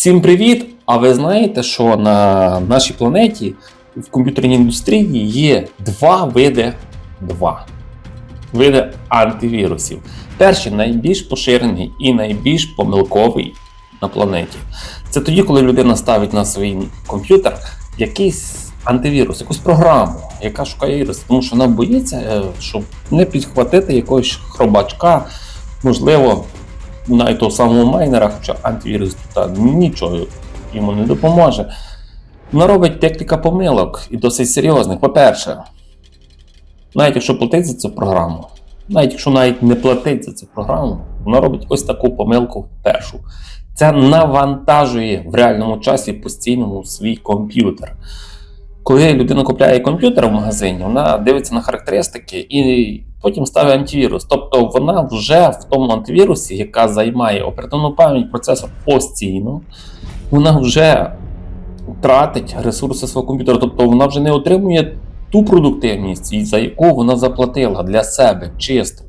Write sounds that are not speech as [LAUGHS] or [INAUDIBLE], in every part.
Всім привіт! А ви знаєте, що на нашій планеті в комп'ютерній індустрії є два види два види антивірусів. Перший найбільш поширений і найбільш помилковий на планеті. Це тоді, коли людина ставить на свій комп'ютер якийсь антивірус, якусь програму, яка шукає вірус, тому що вона боїться, е, щоб не підхватити якогось хробачка, можливо, навіть того самого майнера, хоча антивірус тут нічого йому не допоможе. Вона робить декілька помилок і досить серйозних. По-перше, навіть якщо платить за цю програму, навіть якщо навіть не платить за цю програму, вона робить ось таку помилку першу. Це навантажує в реальному часі постійному свій комп'ютер. Коли людина купляє комп'ютер в магазині, вона дивиться на характеристики і потім ставить антивірус. Тобто вона вже в тому антивірусі, яка займає оперативну пам'ять процесор постійно, вона вже тратить ресурси свого комп'ютера. Тобто вона вже не отримує ту продуктивність, за яку вона заплатила для себе чисто.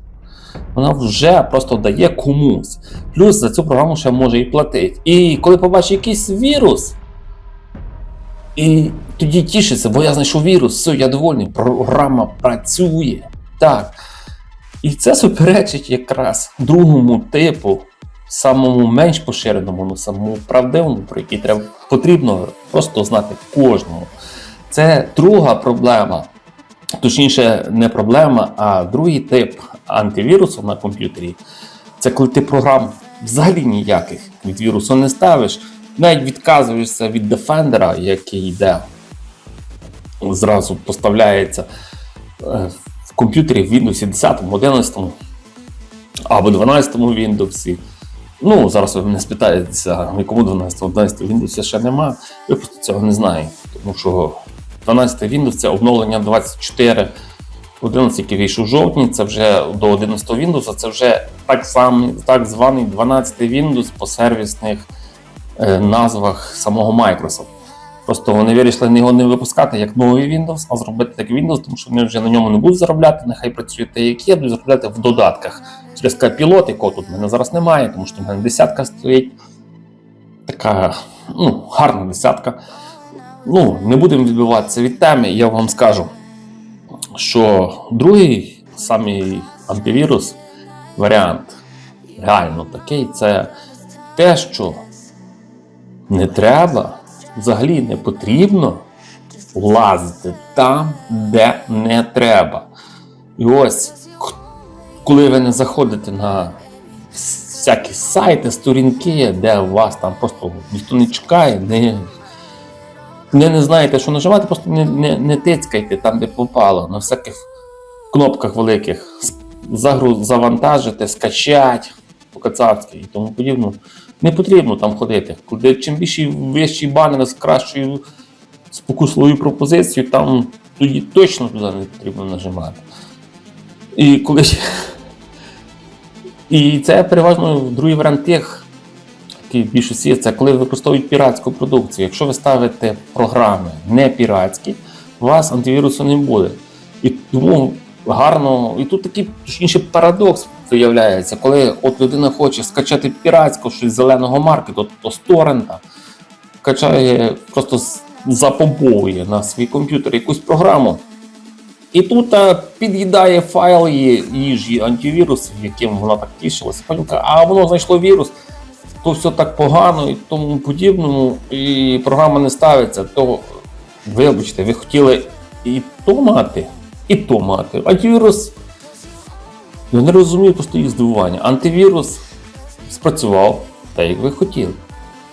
Вона вже просто дає комусь. Плюс за цю програму ще може і платити. І коли побачить якийсь вірус, і тоді тішиться, бо я знайшов вірус, все, я довольний, програма працює. Так. І це суперечить якраз другому типу, самому менш поширеному, ну самому правдивому, про який треба потрібно просто знати кожному. Це друга проблема. Точніше, не проблема, а другий тип антивірусу на комп'ютері. Це коли ти програм взагалі ніяких від вірусу не ставиш, навіть відказуєшся від Defender, який йде, зразу поставляється е, в комп'ютері в Windows 10, 11 або 12 Windows. Ну, зараз ви мене спитаєтеся, в якому 12 11 Windows ще нема. Ви просто цього не знаєте, тому що 12 Windows це обновлення 24. 11, який вийшов в жовтні, це вже до 11 Windows, це вже так, сам, так званий 12 Windows по сервісних е, назвах самого Microsoft. Просто вони вирішили його не випускати як новий Windows, а зробити як Windows, тому що вони вже на ньому не будуть заробляти, нехай працює те, як є, будуть заробляти в додатках. Через пілот, якого тут в мене зараз немає, тому що в мене десятка стоїть. Така ну, гарна десятка. Ну, не будемо відбиватися від теми, я вам скажу, що другий самий антивірус варіант, реально такий, це те, що не треба, взагалі не потрібно влазити там, де не треба. І ось, коли ви не заходите на всякі сайти, сторінки, де вас там просто ніхто не чекає, не не, не знаєте, що нажимати, просто не не, не тицькайте там, де попало, на всяких кнопках великих. Загруз, завантажити, скачати по-кацапськи і тому подібне. Не потрібно там ходити. Куди чим більший вищий банер з кращою спокусливою пропозицією, там тоді точно туди не потрібно нажимати. І коли [LAUGHS] І це переважно другий варіант тих, в більшості це коли використовують піратську продукцію. Якщо ви ставите програми не піратські, у вас антивірусу не буде. І тому гарно, і тут такий точніше парадокс виявляється, коли от людина хоче скачати піратську щось зеленого маркету, то з торрента, качає, просто запомповує на свій комп'ютер якусь програму. І тут а, під'їдає файл їжі антивірус, яким вона так тішилася. А воно знайшло вірус, то все так погано і тому подібному, і програма не ставиться, то вибачте, ви хотіли і то мати, і то мати. Антивірус, я не розумію просто їх здивування. Антивірус спрацював так, як ви хотіли.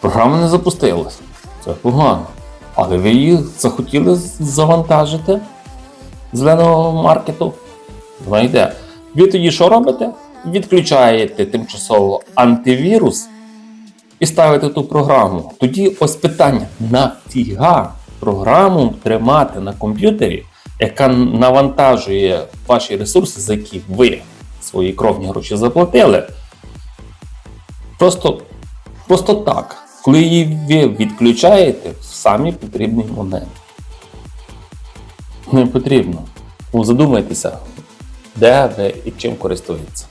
Програма не запустилась. Це погано. Але ви її захотіли завантажити зеленого маркету. Вона йде. Ви тоді що робите? Відключаєте тимчасово антивірус і ставите ту програму. Тоді ось питання: нафіга програму тримати на комп'ютері, яка навантажує ваші ресурси, за які ви свої кровні гроші заплатили. Просто, Просто так. Коли її ви відключаєте в самі потрібний момент. Не потрібно. Ну, задумайтеся, де ви і чим користуєтеся.